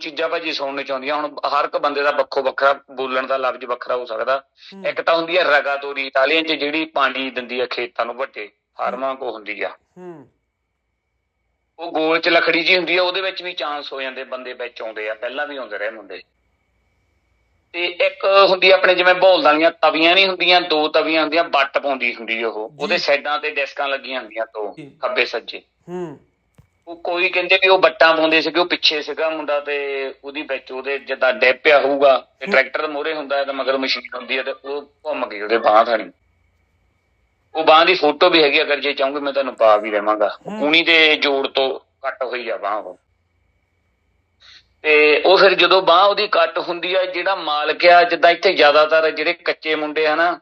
ਚੀਜ਼ਾਂ ਭਾਜੀ ਸੁਣਨ ਚ ਆਉਂਦੀਆਂ ਹੁਣ ਹਰ ਇੱਕ ਬੰਦੇ ਦਾ ਵੱਖੋ ਵੱਖਰਾ ਬੋਲਣ ਦਾ ਲਫ਼ਜ਼ ਵੱਖਰਾ ਹੋ ਸਕਦਾ। ਇੱਕ ਤਾਂ ਹੁੰਦੀ ਹੈ ਰਗਾਤੋਰੀ। ਇਟਾਲੀਅਨ ਚ ਜਿਹੜੀ ਪਾਣੀ ਦਿੰਦੀ ਹੈ ਖੇਤਾਂ ਨੂੰ ਵੱਡੇ ਫਾਰਮਾਂ ਕੋ ਹੁੰਦੀ ਆ। ਹੂੰ। ਉਹ ਗੋਲ ਚ ਲਖੜੀ ਜੀ ਹੁੰਦੀ ਆ ਉਹਦੇ ਵਿੱਚ ਵੀ ਚਾਂਸ ਹੋ ਜਾਂਦੇ ਬੰਦੇ ਵਿੱਚ ਆਉਂਦੇ ਆ। ਪਹਿਲਾਂ ਵੀ ਆਉਂਦੇ ਰਹੇ ਮੁੰਡੇ। ਤੇ ਇੱਕ ਹੁੰਦੀ ਆਪਣੇ ਜਿਵੇਂ ਬੋਲ ਵਾਲੀਆਂ ਤਵੀਆਂ ਨਹੀਂ ਹੁੰਦੀਆਂ ਦੋ ਤਵੀਆਂ ਹੁੰਦੀਆਂ ਬੱਟ ਪਾਉਂਦੀ ਹੁੰਦੀ ਉਹ। ਉਹਦੇ ਸਾਈਡਾਂ ਤੇ ਡਿਸਕਾਂ ਲੱਗੀਆਂ ਹੁੰਦੀਆਂ ਦੋ। ਖੱਬੇ ਸੱਜੇ। ਹੂੰ। ਉਹ ਕੋਈ ਕਹਿੰਦੇ ਵੀ ਉਹ ਬੱਟਾਂ ਪਾਉਂਦੇ ਸੀਗੇ ਉਹ ਪਿੱਛੇ ਸੀਗਾ ਮੁੰਡਾ ਤੇ ਉਹਦੀ ਵਿੱਚ ਉਹਦੇ ਜਿੱਦਾਂ ਡੈਪਿਆ ਹੋਊਗਾ ਤੇ ਟਰੈਕਟਰ ਮੋਰੇ ਹੁੰਦਾ ਹੈ ਤੇ ਮਗਰ ਮਸ਼ੀਨ ਹੁੰਦੀ ਹੈ ਤੇ ਉਹ ਘੁੰਮ ਗਈ ਉਹਦੇ ਬਾਂਹ ਥਾਣੀ। ਉਹ ਬਾਂਹ ਦੀ ਫੋਟੋ ਵੀ ਹੈਗੀ ਅਗਰ ਜੇ ਚਾਹੋਗੇ ਮੈਂ ਤੁਹਾਨੂੰ ਪਾ ਵੀ ਦੇਵਾਂਗਾ। ਕੂਣੀ ਦੇ ਜੋੜ ਤੋਂ ਕੱਟ ਹੋਈ ਆ ਬਾਂਹ ਉਹ। ਤੇ ਉਹ ਫਿਰ ਜਦੋਂ ਬਾਂਹ ਉਹਦੀ ਕੱਟ ਹੁੰਦੀ ਆ ਜਿਹੜਾ ਮਾਲਕ ਆ ਜਿੱਦਾਂ ਇੱਥੇ ਜ਼ਿਆਦਾਤਰ ਜਿਹੜੇ ਕੱਚੇ ਮੁੰਡੇ ਆ ਨਾ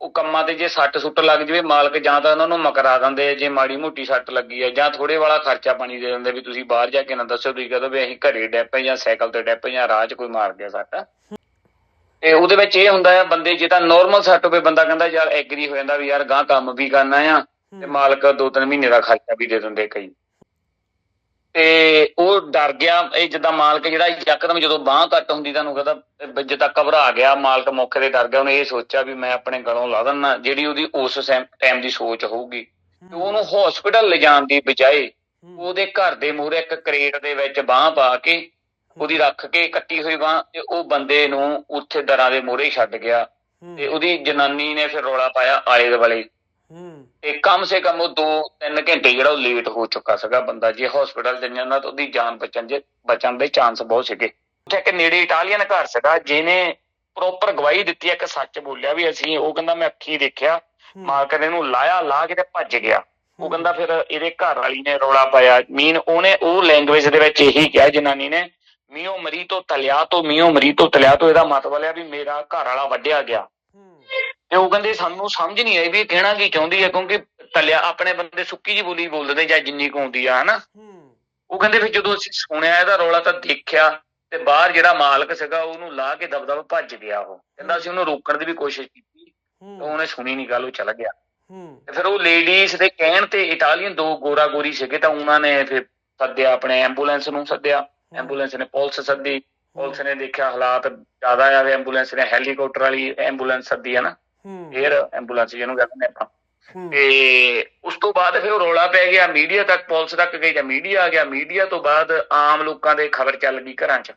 ਉਹ ਕੰਮਾਂ ਤੇ ਜੇ ਸੱਟ ਸੁੱਟ ਲੱਗ ਜਵੇ ਮਾਲਕ ਜਾਂ ਤਾਂ ਉਹਨਾਂ ਨੂੰ ਮਕਰਾ ਦਿੰਦੇ ਆ, ਜੇ ਮਾੜੀ ਮੋਟੀ ਸੱਟ ਲੱਗੀ ਹੈ ਜਾਂ ਥੋੜੇ ਵਾਲਾ ਖਰਚਾ ਪਾਣੀ ਦੇ ਦਿੰਦੇ ਵੀ ਤੁਸੀਂ ਬਾਹਰ ਜਾ ਕੇ ਨਾ ਦੱਸੋ ਤੁਸੀਂ ਕਹਦੋ ਵੀ ਅਸੀਂ ਘਰੇ ਡੈਪੇ ਜਾਂ ਸਾਈਕਲ ਤੇ ਡੈਪੇ ਜਾਂ ਰਾਹ 'ਚ ਕੋਈ ਮਾਰ ਗਿਆ ਸੱਟ। ਤੇ ਉਹਦੇ ਵਿੱਚ ਇਹ ਹੁੰਦਾ ਆ ਬੰਦੇ ਜੇ ਤਾਂ ਨਾਰਮਲ ਸੱਟ ਹੋਵੇ ਬੰਦਾ ਕਹਿੰਦਾ ਯਾਰ ਐਗਰੀ ਹੋ ਜਾਂਦਾ ਵੀ ਯਾਰ ਗਾਂ ਕੰਮ ਵੀ ਕਰਨਾ ਆ ਤੇ ਮਾਲਕ ਦੋ ਤਿੰਨ ਮਹੀਨੇ ਦਾ ਖਰਚਾ ਵੀ ਦੇ ਦਿੰਦੇ ਕਈ। ਤੇ ਉਹ ਡਰ ਗਿਆ ਇਹ ਜਿੱਦਾਂ ਮਾਲਕ ਜਿਹੜਾ ਯਕਦਮ ਜਦੋਂ ਬਾਹ ਕੱਟ ਹੁੰਦੀ ਤੁਹਾਨੂੰ ਕਹਿੰਦਾ ਜਿੱਦਾਂ ਘਬਰਾ ਗਿਆ ਮਾਲਕ ਮੌਕੇ ਤੇ ਡਰ ਗਿਆ ਉਹਨੇ ਇਹ ਸੋਚਿਆ ਵੀ ਮੈਂ ਆਪਣੇ ਗਲੋਂ ਲਾ ਦਿੰਨਾ ਜਿਹੜੀ ਉਹਦੀ ਉਸ ਟਾਈਮ ਦੀ ਸੋਚ ਹੋਊਗੀ। ਤੇ ਉਹਨੂੰ ਹਸਪੀਟਲ ਲਿਜਾਣ ਦੀ ਬਜਾਏ ਉਹਦੇ ਘਰ ਦੇ ਮੂਹਰੇ ਇੱਕ ਕਰੇਟ ਦੇ ਵਿੱਚ ਬਾਹ ਪਾ ਕੇ ਉਹਦੀ ਰੱਖ ਕੇ ਕੱਟੀ ਹੋਈ ਬਾਹ ਤੇ ਉਹ ਬੰਦੇ ਨੂੰ ਉੱਥੇ ਦਰਾਂ ਦੇ ਮੂਹਰੇ ਛੱਡ ਗਿਆ। ਤੇ ਉਹਦੀ ਜਨਾਨੀ ਨੇ ਫਿਰ ਰੋਲਾ ਪਾਇਆ ਆਲੇ ਦੁਆਲੇ। ਤੇ ਕਮ ਸੇ ਕਮ ਉਹ 2-3 ਘੰਟੇ ਜਿਹੜਾ ਉਹ ਲੇਟ ਹੋ ਚੁੱਕਾ ਸੀਗਾ ਬੰਦਾ। ਜੇ ਹਸਪੀਟਲ ਚ ਜਾਂਦਾ ਤਾਂ ਉਹਦੀ ਜਾਨ ਬਚਣ ਦੇ ਬਚਣ ਦੇ ਚਾਂਸ ਬਹੁਤ ਸੀਗੇ। ਉੱਥੇ ਇੱਕ ਨੇੜੇ ਇਟਾਲੀਅਨ ਘਰ ਸੀਗਾ ਜਿਹਨੇ ਪ੍ਰੋਪਰ ਗਵਾਹੀ ਦਿੱਤੀ ਇੱਕ ਸੱਚ ਬੋਲਿਆ ਵੀ ਅਸੀਂ ਉਹ ਕਹਿੰਦਾ ਮੈਂ ਅੱਖੀ ਦੇਖਿਆ ਮਾਲਕ ਨੇ ਇਹਨੂੰ ਲਾਇਆ ਲਾ ਕੇ ਤੇ ਭੱਜ ਗਿਆ। ਉਹ ਕਹਿੰਦਾ ਫਿਰ ਇਹਦੇ ਘਰ ਵਾਲੀ ਨੇ ਰੋਲਾ ਪਾਇਆ। ਮੀਨ ਉਹਨੇ ਉਹ ਲੈਂਗੁਏਜ ਦੇ ਵਿੱਚ ਇਹੀ ਕਿਹਾ ਜਨਾਨੀ ਨੇ ਮੀਓ ਮਰੀ ਤੋਂ ਤਲਿਆ ਤੋਂ ਮੀਓ ਮਰੀ ਤੋਂ ਤਲਿਆ ਤੋਂ ਇਹਦਾ ਮਤਲਬ ਹੈ ਵੀ ਮੇਰਾ ਘਰ ਵਾਲਾ ਵੱਢਿਆ ਗਿਆ। ਤੇ ਉਹ ਕਹਿੰਦੇ ਸਾਨੂੰ ਸਮਝ ਨਹੀਂ ਆਈ ਵੀ ਇਹ ਕਹਿਣਾ ਕੀ ਚਾਹੁੰਦੀ ਹੈ ਕਿਉਂਕਿ ਤਲਿਆ ਆਪਣੇ ਬੰਦੇ ਸੁੱਕੀ ਜੀ ਬੋਲੀ ਬੋਲਦੇ ਜਾਂ ਜਿੰਨੀ ਕੁ ਆਉਂਦੀ ਆ ਹਨਾ? ਉਹ ਕਹਿੰਦੇ ਫਿਰ ਜਦੋਂ ਅਸੀਂ ਸੁਣਿਆ ਇਹਦਾ ਰੌਲਾ ਤਾਂ ਦੇਖਿਆ ਤੇ ਬਾਹਰ ਜਿਹੜਾ ਮਾਲਕ ਸੀਗਾ ਉਹਨੂੰ ਲਾ ਕੇ ਦਬਦਬ ਭੱਜ ਗਿਆ ਉਹ। ਕਹਿੰਦਾ ਅਸੀਂ ਉਹਨੂੰ ਰੋਕਣ ਦੀ ਵੀ ਕੋਸ਼ਿਸ਼ ਕੀਤੀ ਤੇ ਉਹਨੇ ਸੁਣੀ ਨਹੀਂ ਗੱਲ ਉਹ ਚਲਾ ਗਿਆ। ਤੇ ਫਿਰ ਉਹ ਲੇਡੀਜ਼ ਦੇ ਕਹਿਣ ਤੇ ਇਟਾਲੀਅਨ ਦੋ ਗੋਰਾ ਗੋਰੀ ਸੀਗੇ ਤਾਂ ਉਹਨਾਂ ਨੇ ਫਿਰ ਸੱਦਿਆ ਆਪਣੇ ਐਂਬੂਲੈਂਸ ਨੂੰ ਸੱਦਿਆ। ਐਂਬੂਲੈਂਸ ਨੇ ਪੁਲਿਸ ਸੱਦੀ ਪੁਲਿਸ ਨੇ ਦੇਖਿਆ ਹਾਲਾਤ ਜ਼ਿਆਦਾ ਆ ਐਂਬੂਲੈਂਸ ਨੇ ਹੈਲੀਕਾਪਟਰ ਵਾਲੀ ਐਂਬੂਲੈਂਸ ਸੱਦੀ ਹੈ ਨਾ 에ਅਰ ਐਂਬੂਲੈਂਸ ਜਿਹਨੂੰ ਕਹਿੰਦੇ ਆਪਾਂ। ਤੇ ਉਸ ਤੋਂ ਬਾਅਦ ਫਿਰ ਰੌਲਾ ਪੈ ਗਿਆ ਮੀਡੀਆ ਤੱਕ ਪੁਲਿਸ ਤੱਕ ਗਈ ਤਾਂ ਮੀਡੀਆ ਆ ਗਿਆ। ਮੀਡੀਆ ਤੋਂ ਬਾਅਦ ਆਮ ਲੋਕਾਂ ਦੇ ਖਬਰ ਚੱਲ ਗਈ ਘਰਾਂ 'ਚ।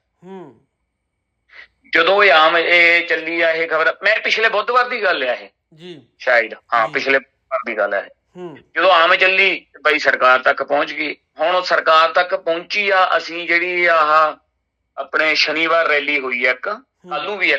ਜਦੋਂ ਇਹ ਆਮ ਇਹ ਚੱਲੀ ਆ ਇਹ ਖਬਰ ਮੈਂ ਪਿਛਲੇ ਬੁੱਧਵਾਰ ਦੀ ਗੱਲ ਆ ਇਹ। ਜੀ। ਸ਼ਾਇਦ ਹਾਂ। ਪਿਛਲੇ ਬੁੱਧਵਾਰ ਦੀ ਗੱਲ ਹੈ ਹੂੰ। ਜਦੋਂ ਆਮ ਚੱਲੀ ਬਈ ਸਰਕਾਰ ਤੱਕ ਪਹੁੰਚ ਗਈ। ਹੁਣ ਉਹ ਸਰਕਾਰ ਤੱਕ ਪਹੁੰਚੀ ਆ ਅਸੀਂ ਜਿਹੜੀ ਆਹ ਆਪਣੇ ਸ਼ਨੀਵਾਰ ਰੈਲੀ ਹੋਈ ਆ ਇੱਕ ਕੱਲ ਨੂੰ ਵੀ